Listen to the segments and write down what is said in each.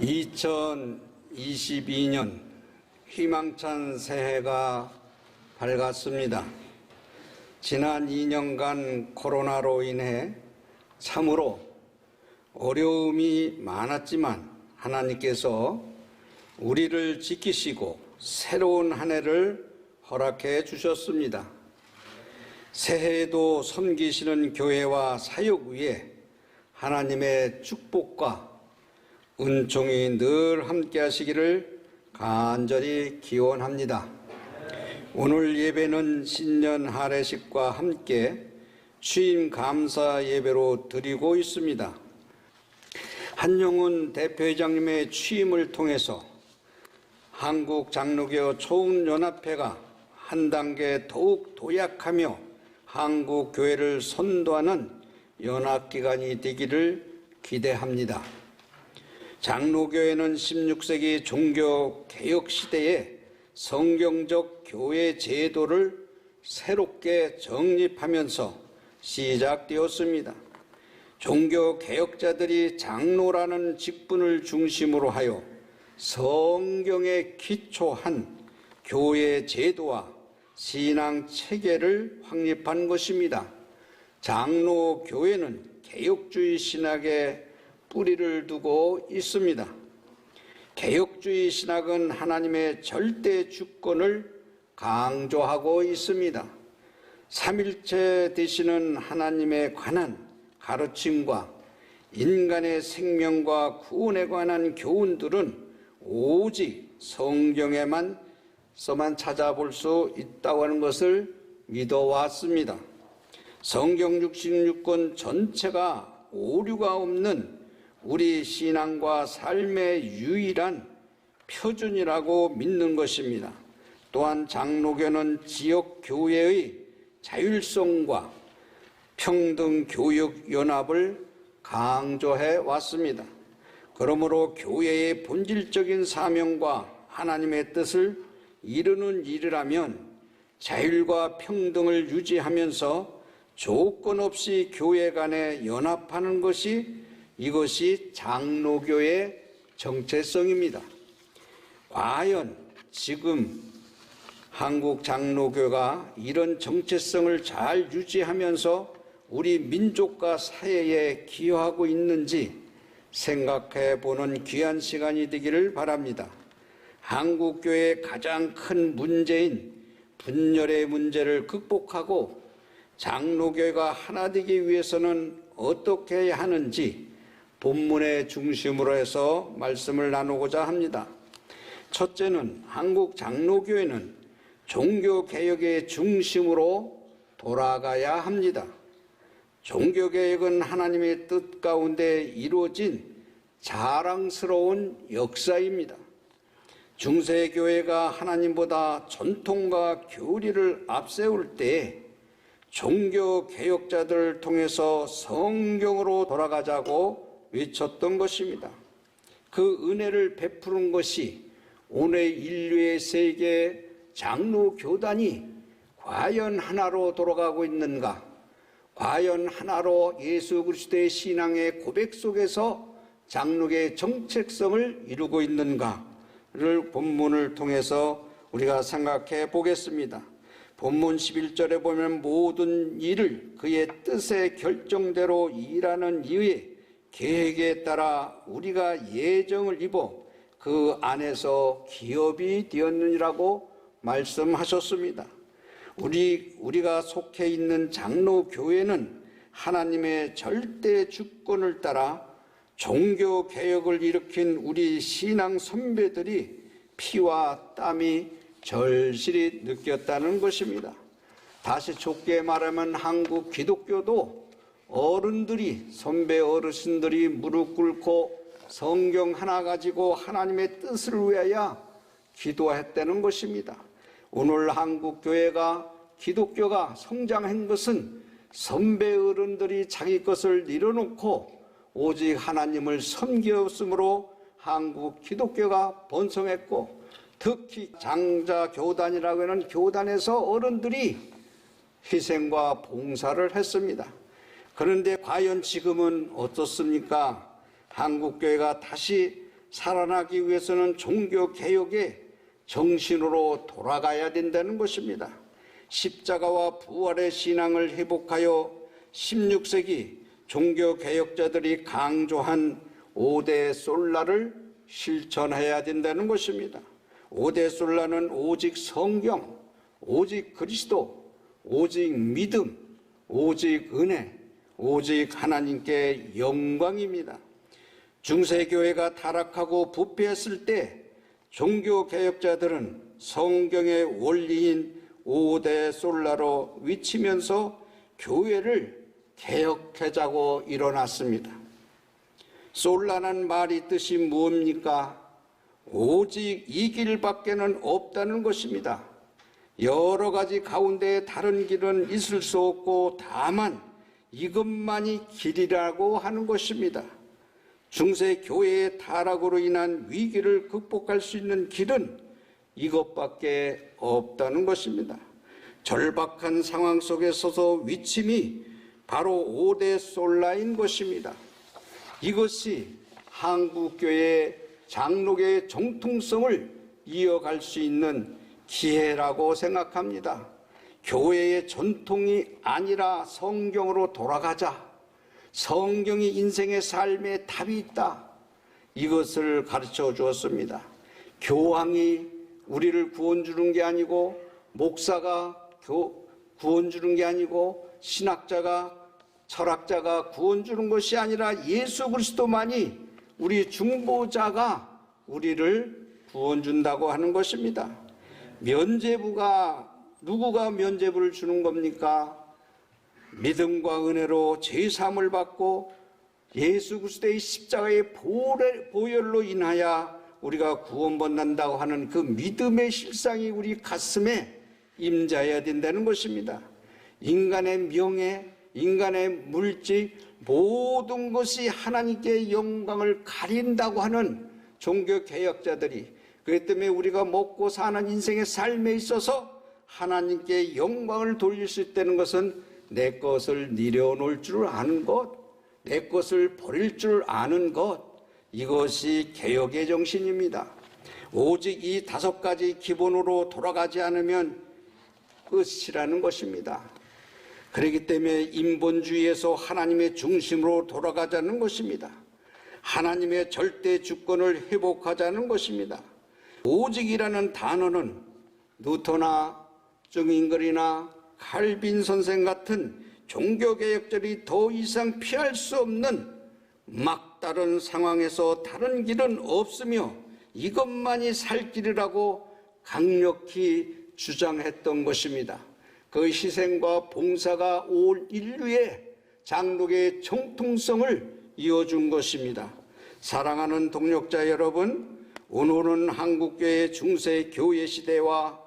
2022년 희망찬 새해가 밝았습니다. 지난 2년간 코로나로 인해 참으로 어려움이 많았지만 하나님께서 우리를 지키시고 새로운 한 해를 허락해 주셨습니다. 새해에도 섬기시는 교회와 사역 위에 하나님의 축복과 은총이 늘 함께 하시기를 간절히 기원합니다. 오늘 예배는 신년 할례식과 함께 취임 감사 예배로 드리고 있습니다. 한용운 대표회장님의 취임을 통해서 한국 장로교 총연합회가 한 단계 더욱 도약하며 한국 교회를 선도하는 연합기관이 되기를 기대합니다. 장로교회는 16세기 종교 개혁 시대에 성경적 교회 제도를 새롭게 정립하면서 시작되었습니다. 종교 개혁자들이 장로라는 직분을 중심으로 하여 성경에 기초한 교회 제도와 신앙 체계를 확립한 것입니다. 장로 교회는 개혁주의 신학에 뿌리를 두고 있습니다. 개혁주의 신학은 하나님의 절대 주권을 강조하고 있습니다. 삼일체 되시는 하나님에 관한 가르침과 인간의 생명과 구원에 관한 교훈들은 오직 성경에만 서만 찾아볼 수 있다고 하는 것을 믿어왔습니다. 성경 66권 전체가 오류가 없는 우리 신앙과 삶의 유일한 표준이라고 믿는 것입니다. 또한 장로교는 지역 교회의 자율성과 평등 교육 연합을 강조해 왔습니다. 그러므로 교회의 본질적인 사명과 하나님의 뜻을 이루는 일이라면 자율과 평등을 유지하면서 조건 없이 교회 간에 연합하는 것이 이것이 장로교의 정체성입니다. 과연 지금 한국 장로교가 이런 정체성을 잘 유지하면서 우리 민족과 사회에 기여하고 있는지 생각해 보는 귀한 시간이 되기를 바랍니다. 한국교회의 가장 큰 문제인 분열의 문제를 극복하고 장로교회가 하나 되기 위해서는 어떻게 하는지 본문의 중심으로 해서 말씀을 나누고자 합니다. 첫째는 한국 장로교회는 종교개혁의 중심으로 돌아가야 합니다. 종교개혁은 하나님의 뜻 가운데 이루어진 자랑스러운 역사입니다. 중세교회가 하나님보다 전통과 교리를 앞세울 때 종교개혁자들을 통해서 성경으로 돌아가자고 외쳤던 것입니다. 그 은혜를 베푸는 것이 오늘 인류의 세계 장로 교단이 과연 하나로 돌아가고 있는가? 과연 하나로 예수 그리스도의 신앙의 고백 속에서 장로의 정체성을 이루고 있는가를 본문을 통해서 우리가 생각해 보겠습니다. 본문 11절에 보면 모든 일을 그의 뜻의 결정대로 일하는 이의 계획에 따라 우리가 예정을 입어 그 안에서 기업이 되었느니라고 말씀하셨습니다. 우리 우리가 속해 있는 장로 교회는 하나님의 절대 주권을 따라 종교 개혁을 일으킨 우리 신앙 선배들이 피와 땀이 절실히 느꼈다는 것입니다. 다시 좁게 말하면 한국 기독교도 어른들이 선배 어르신들이 무릎 꿇고 성경 하나 가지고 하나님의 뜻을 위하여 기도했다는 것입니다. 오늘 한국 교회가 기독교가 성장한 것은 선배 어른들이 자기 것을 내려놓고 오직 하나님을 섬겼으므로 한국 기독교가 번성했고 특히 장자 교단이라고 하는 교단에서 어른들이 희생과 봉사를 했습니다. 그런데 과연 지금은 어떻습니까? 한국교회가 다시 살아나기 위해서는 종교 개혁의 정신으로 돌아가야 된다는 것입니다. 십자가와 부활의 신앙을 회복하여 16세기 종교 개혁자들이 강조한 5대 솔라를 실천해야 된다는 것입니다. 5대 솔라는 오직 성경, 오직 그리스도, 오직 믿음, 오직 은혜, 오직 하나님께 영광입니다. 중세교회가 타락하고 부패했을 때 종교 개혁자들은 성경의 원리인 5대 솔라로 위치면서 교회를 개혁하자고 일어났습니다. 솔라는 말이 뜻이 뭡니까? 오직 이 길밖에는 없다는 것입니다. 여러 가지 가운데 다른 길은 있을 수 없고 다만 이것만이 길이라고 하는 것입니다. 중세 교회의 타락으로 인한 위기를 극복할 수 있는 길은 이것밖에 없다는 것입니다. 절박한 상황 속에 서서 위침이 바로 5대 솔라인 것입니다. 이것이 한국교회의 장로교의 정통성을 이어갈 수 있는 기회라고 생각합니다. 교회의 전통이 아니라 성경으로 돌아가자. 성경이 인생의 삶에 답이 있다. 이것을 가르쳐 주었습니다. 교황이 우리를 구원 주는 게 아니고 목사가 교, 구원 주는 게 아니고 신학자가 철학자가 구원 주는 것이 아니라 예수 그리스도만이 우리 중보자가 우리를 구원 준다고 하는 것입니다. 면제부가 누구가 면제부를 주는 겁니까? 믿음과 은혜로 죄사함을 받고 예수 그리스도의 십자가의 보혈- 보혈로 인하여 우리가 구원받는다고 하는 그 믿음의 실상이 우리 가슴에 임자해야 된다는 것입니다. 인간의 명예, 인간의 물질, 모든 것이 하나님께 영광을 가린다고 하는 종교 개혁자들이 그렇기 때문에 우리가 먹고 사는 인생의 삶에 있어서 하나님께 영광을 돌릴 수 있다는 것은 내 것을 내려놓을 줄 아는 것, 내 것을 버릴 줄 아는 것, 이것이 개혁의 정신입니다. 오직 이 다섯 가지 기본으로 돌아가지 않으면 끝이라는 것입니다. 그렇기 때문에 인본주의에서 하나님의 중심으로 돌아가자는 것입니다. 하나님의 절대 주권을 회복하자는 것입니다. 오직이라는 단어는 누터나 증인글이나 칼빈 선생 같은 종교개혁자들이 더 이상 피할 수 없는 막다른 상황에서 다른 길은 없으며 이것만이 살 길이라고 강력히 주장했던 것입니다. 그 희생과 봉사가 올 인류의 장로계의 정통성을 이어준 것입니다. 사랑하는 동력자 여러분, 오늘은 한국교회 중세 교회 시대와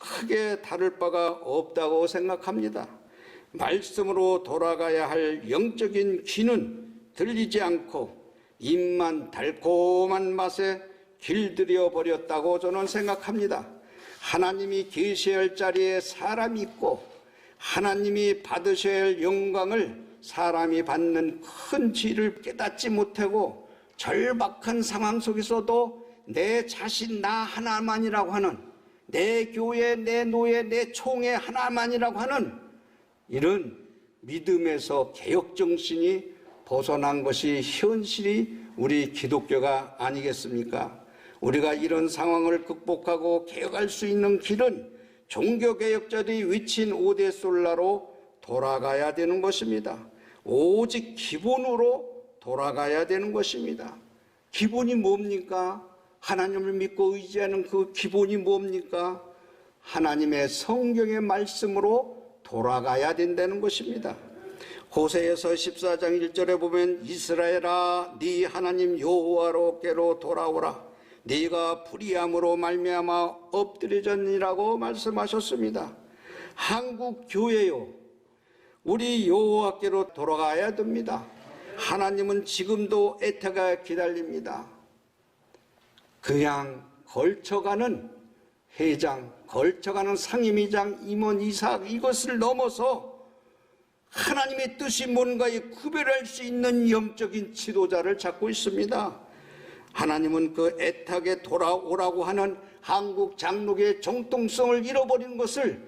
크게 다를 바가 없다고 생각합니다. 말씀으로 돌아가야 할 영적인 귀는 들리지 않고 입만 달콤한 맛에 길들여 버렸다고 저는 생각합니다. 하나님이 계셔야 할 자리에 사람이 있고 하나님이 받으셔야 할 영광을 사람이 받는 큰 지를 깨닫지 못하고 절박한 상황 속에서도 내 자신 나 하나만이라고 하는 내 교회 내 노예 내 총회 하나만이라고 하는 이런 믿음에서 개혁 정신이 벗어난 것이 현실이 우리 기독교가 아니겠습니까? 우리가 이런 상황을 극복하고 개혁할 수 있는 길은 종교개혁자들이 위친 5대 솔라로 돌아가야 되는 것입니다. 오직 기본으로 돌아가야 되는 것입니다. 기본이 뭡니까? 하나님을 믿고 의지하는 그 기본이 뭡니까? 하나님의 성경의 말씀으로 돌아가야 된다는 것입니다. 호세에서 14장 1절에 보면 이스라엘아 네 하나님 여호와로께로 돌아오라 네가 불의함으로 말미암아 엎드려졌니라고 말씀하셨습니다. 한국 교회요 우리 여호와께로 돌아가야 됩니다. 하나님은 지금도 애타가 기다립니다. 그냥 걸쳐가는 회장, 걸쳐가는 상임위장, 임원, 이사 이것을 넘어서 하나님의 뜻이 뭔가에 구별할 수 있는 영적인 지도자를 찾고 있습니다. 하나님은 그 애타게 돌아오라고 하는 한국 장로교의 정통성을 잃어버린 것을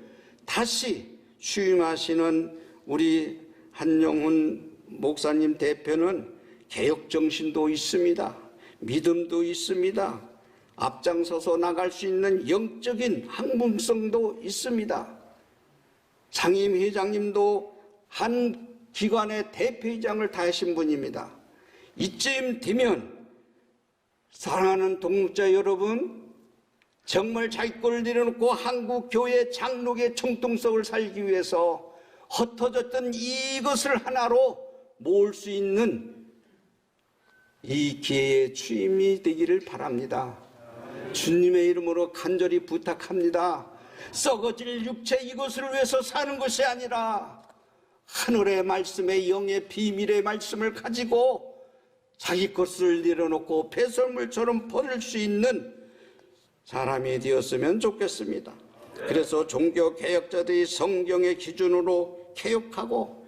다시 취임하시는 우리 한영훈 목사님 대표는 개혁 정신도 있습니다. 믿음도 있습니다. 앞장서서 나갈 수 있는 영적인 항문성도 있습니다. 장임 회장님도 한 기관의 대표회장을 다 하신 분입니다. 이쯤 되면 사랑하는 동자 여러분, 정말 자기 꼴을 내려놓고 한국 교회 장로의 정통성을 살기 위해서 흩어졌던 이것을 하나로 모을 수 있는 이 기회에 취임이 되기를 바랍니다. 주님의 이름으로 간절히 부탁합니다. 썩어질 육체 이것을 위해서 사는 것이 아니라 하늘의 말씀의 영의 비밀의 말씀을 가지고 자기 것을 내려놓고 배설물처럼 버릴 수 있는 사람이 되었으면 좋겠습니다. 그래서 종교 개혁자들이 성경의 기준으로 개혁하고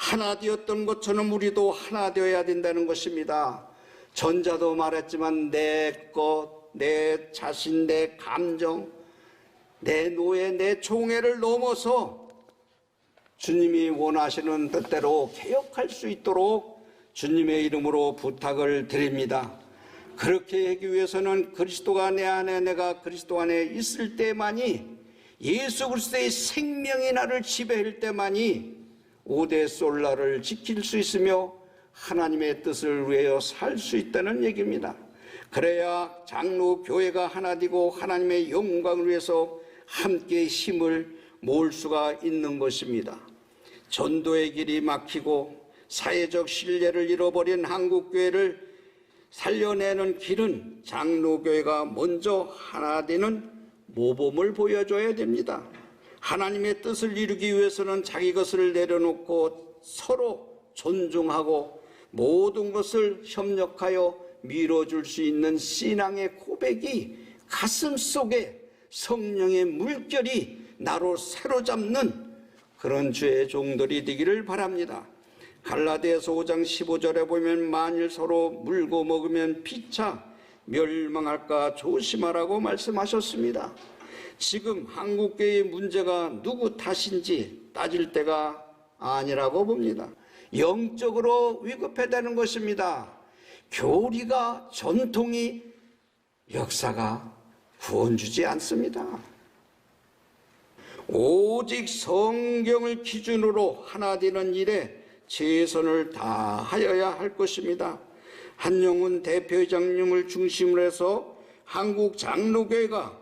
하나 되었던 것처럼 우리도 하나 되어야 된다는 것입니다. 전자도 말했지만 내 것, 내 자신, 내 감정, 내 노예, 내 총애를 넘어서 주님이 원하시는 뜻대로 개혁할 수 있도록 주님의 이름으로 부탁을 드립니다. 그렇게 하기 위해서는 그리스도가 내 안에 내가 그리스도 안에 있을 때만이 예수 그리스도의 생명이 나를 지배할 때만이 오대 솔라를 지킬 수 있으며 하나님의 뜻을 위하여 살 수 있다는 얘기입니다. 그래야 장로 교회가 하나 되고 하나님의 영광을 위해서 함께 힘을 모을 수가 있는 것입니다. 전도의 길이 막히고 사회적 신뢰를 잃어버린 한국 교회를 살려내는 길은 장로교회가 먼저 하나 되는 모범을 보여줘야 됩니다. 하나님의 뜻을 이루기 위해서는 자기 것을 내려놓고 서로 존중하고 모든 것을 협력하여 밀어줄 수 있는 신앙의 고백이 가슴 속에 성령의 물결이 나로 사로잡는 그런 주의 종들이 되기를 바랍니다. 갈라디아서 5장 15절에 보면 만일 서로 물고 먹으면 피차 멸망할까 조심하라고 말씀하셨습니다. 지금 한국교회의 문제가 누구 탓인지 따질 때가 아니라고 봅니다. 영적으로 위급해되는 것입니다. 교리가 전통이 역사가 구원 주지 않습니다. 오직 성경을 기준으로 하나 되는 일에 최선을 다하여야 할 것입니다. 한영훈 대표장님을 중심으로 해서 한국 장로교회가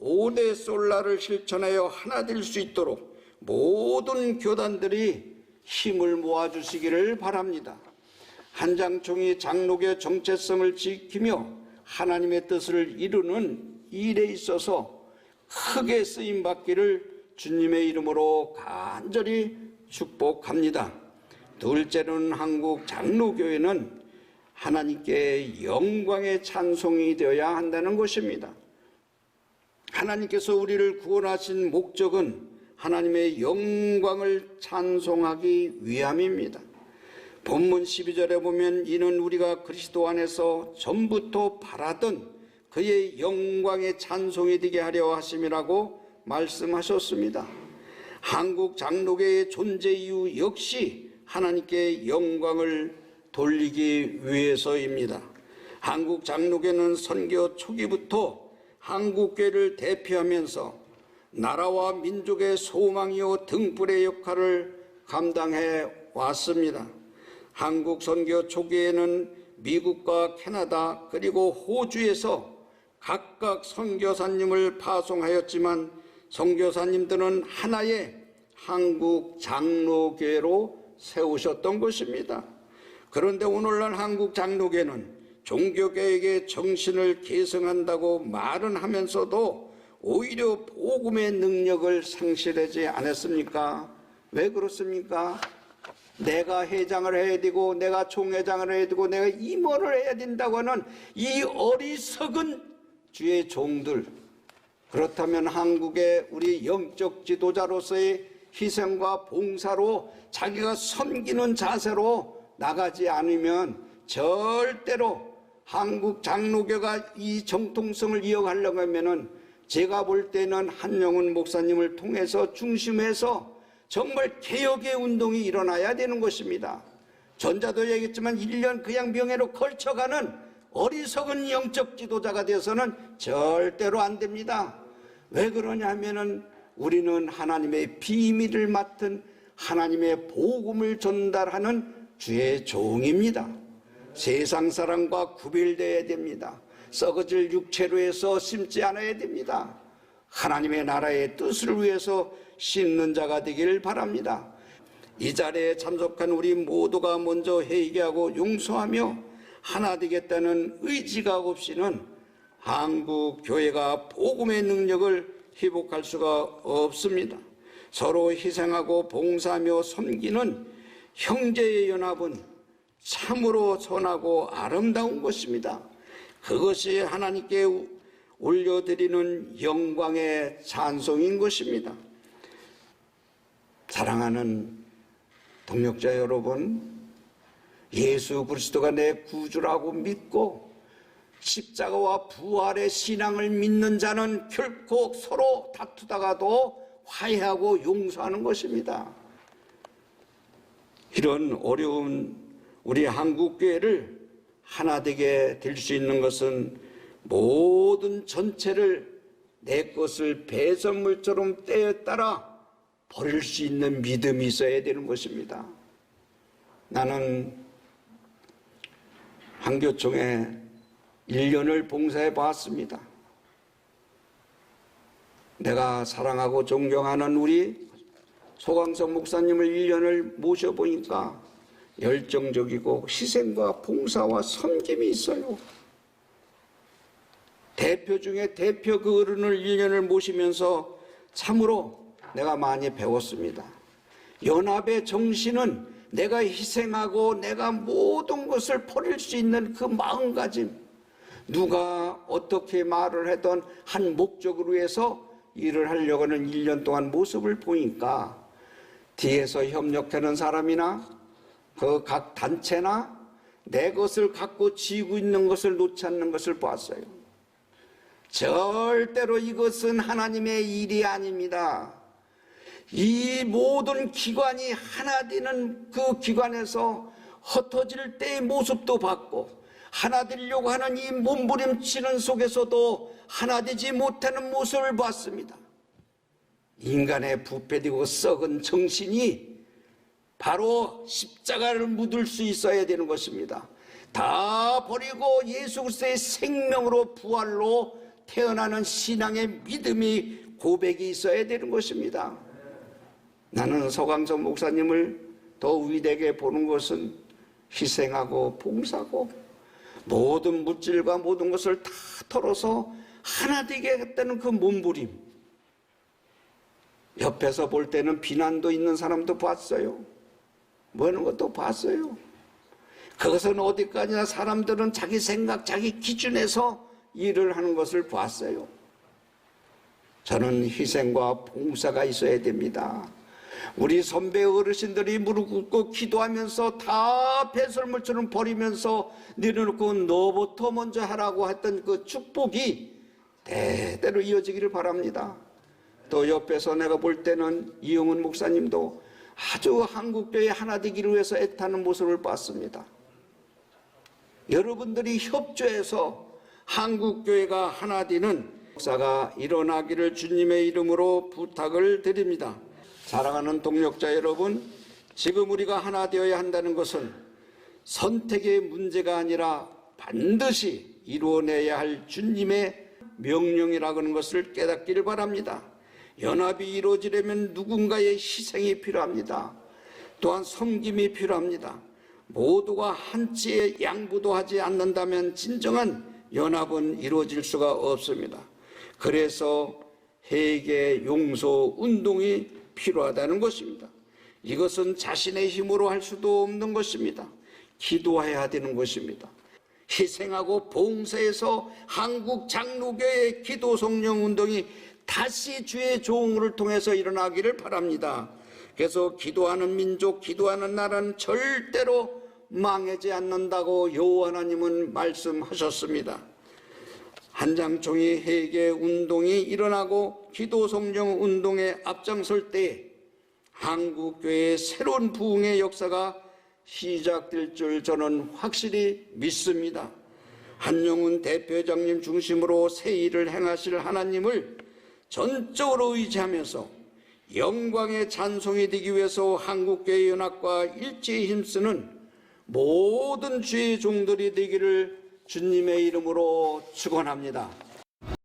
5대 솔라를 실천하여 하나 될 수 있도록 모든 교단들이 힘을 모아주시기를 바랍니다. 한장총이 장로교 정체성을 지키며 하나님의 뜻을 이루는 일에 있어서 크게 쓰임 받기를 주님의 이름으로 간절히 축복합니다. 둘째로는 한국 장로교회는 하나님께 영광의 찬송이 되어야 한다는 것입니다. 하나님께서 우리를 구원하신 목적은 하나님의 영광을 찬송하기 위함입니다. 본문 12절에 보면 이는 우리가 그리스도 안에서 전부터 바라던 그의 영광의 찬송이 되게 하려 하심이라고 말씀하셨습니다. 한국 장로계의 존재 이유 역시 하나님께 영광을 돌리기 위해서입니다. 한국 장로계는 선교 초기부터 한국교를 대표하면서 나라와 민족의 소망이요 등불의 역할을 감당해 왔습니다. 한국 선교 초기에는 미국과 캐나다 그리고 호주에서 각각 선교사님을 파송하였지만 선교사님들은 하나의 한국 장로교회로 세우셨던 것입니다. 그런데 오늘날 한국 장로교회는 종교개혁의 정신을 계승한다고 말은 하면서도 오히려 복음의 능력을 상실하지 않았습니까? 왜 그렇습니까? 내가 회장을 해야 되고 내가 총회장을 해야 되고 내가 임원을 해야 된다고 하는 이 어리석은 주의 종들 그렇다면 한국의 우리 영적 지도자로서의 희생과 봉사로 자기가 섬기는 자세로 나가지 않으면 절대로 한국 장로교가 이 정통성을 이어가려고 하면은 제가 볼 때는 한영훈 목사님을 통해서 중심해서 정말 개혁의 운동이 일어나야 되는 것입니다. 전자도 얘기했지만 1년 그냥 명예로 걸쳐가는 어리석은 영적 지도자가 되어서는 절대로 안 됩니다. 왜 그러냐 하면은 우리는 하나님의 비밀을 맡은 하나님의 복음을 전달하는 주의 종입니다. 세상 사람과 구별되어야 됩니다. 썩어질 육체로 해서 심지 않아야 됩니다. 하나님의 나라의 뜻을 위해서 심는 자가 되길 바랍니다. 이 자리에 참석한 우리 모두가 먼저 회개하고 용서하며 하나 되겠다는 의지가 없이는 한국 교회가 복음의 능력을 회복할 수가 없습니다. 서로 희생하고 봉사하며 섬기는 형제의 연합은 참으로 선하고 아름다운 것입니다. 그것이 하나님께 올려드리는 영광의 찬송인 것입니다. 사랑하는 동역자 여러분, 예수 그리스도가 내 구주라고 믿고 십자가와 부활의 신앙을 믿는 자는 결코 서로 다투다가도 화해하고 용서하는 것입니다. 이런 어려운 우리 한국교회를 하나 되게 될 수 있는 것은 모든 전체를 내 것을 배선물처럼 때에 따라 버릴 수 있는 믿음이 있어야 되는 것입니다. 나는 한교총에 1년을 봉사해 봤습니다. 내가 사랑하고 존경하는 우리 소강성 목사님을 1년을 모셔보니까 열정적이고 희생과 봉사와 섬김이 있어요. 대표 중에 대표 그 어른을 1년을 모시면서 참으로 내가 많이 배웠습니다. 연합의 정신은 내가 희생하고 내가 모든 것을 버릴 수 있는 그 마음가짐. 누가 어떻게 말을 하던 한 목적으로 해서 일을 하려고 하는 1년 동안 모습을 보니까 뒤에서 협력하는 사람이나 그 각 단체나 내 것을 갖고 지고 있는 것을 놓지 않는 것을 보았어요. 절대로 이것은 하나님의 일이 아닙니다. 이 모든 기관이 하나 되는 그 기관에서 흩어질 때의 모습도 봤고 하나 되려고 하는 이 몸부림치는 속에서도 하나 되지 못하는 모습을 봤습니다. 인간의 부패되고 썩은 정신이 바로 십자가를 묻을 수 있어야 되는 것입니다. 다 버리고 예수 그리스도의 생명으로 부활로 태어나는 신앙의 믿음이 고백이 있어야 되는 것입니다. 나는 서강석 목사님을 더 위대하게 보는 것은 희생하고 봉사고 모든 물질과 모든 것을 다 털어서 하나 되게 했다는 그 몸부림. 옆에서 볼 때는 비난도 있는 사람도 봤어요. 뭐는 것도 봤어요. 그것은 어디까지나 사람들은 자기 생각, 자기 기준에서 일을 하는 것을 봤어요. 저는 희생과 봉사가 있어야 됩니다. 우리 선배 어르신들이 무릎 꿇고 기도하면서 다 배설물처럼 버리면서 내려놓고 너부터 먼저 하라고 했던 그 축복이 대대로 이어지기를 바랍니다. 또 옆에서 내가 볼 때는 이영훈 목사님도 아주 한국교회 하나 되기를 위해서 애타는 모습을 봤습니다. 여러분들이 협조해서 한국교회가 하나 되는 역사가 일어나기를 주님의 이름으로 부탁을 드립니다. 사랑하는 동력자 여러분, 지금 우리가 하나 되어야 한다는 것은 선택의 문제가 아니라 반드시 이루어내야 할 주님의 명령이라고 하는 것을 깨닫기를 바랍니다. 연합이 이루어지려면 누군가의 희생이 필요합니다. 또한 섬김이 필요합니다. 모두가 한치의 양보도 하지 않는다면 진정한 연합은 이루어질 수가 없습니다. 그래서 회개 용서 운동이 필요하다는 것입니다. 이것은 자신의 힘으로 할 수도 없는 것입니다. 기도해야 되는 것입니다. 희생하고 봉사해서 한국 장로교의 기도 성령 운동이 다시 주의 종을 통해서 일어나기를 바랍니다. 그래서 기도하는 민족, 기도하는 나라는 절대로 망하지 않는다고 여호와 하나님은 말씀하셨습니다. 한장총이 회개 운동이 일어나고 기도 성령 운동에 앞장설 때 한국 교회의 새로운 부흥의 역사가 시작될 줄 저는 확실히 믿습니다. 한영훈 대표장님 중심으로 새 일을 행하실 하나님을 전적으로 의지하면서 영광의 찬송이 되기 위해서 한국교회 연합과 일제히 힘쓰는 모든 주의 종들이 되기를 주님의 이름으로 축원합니다.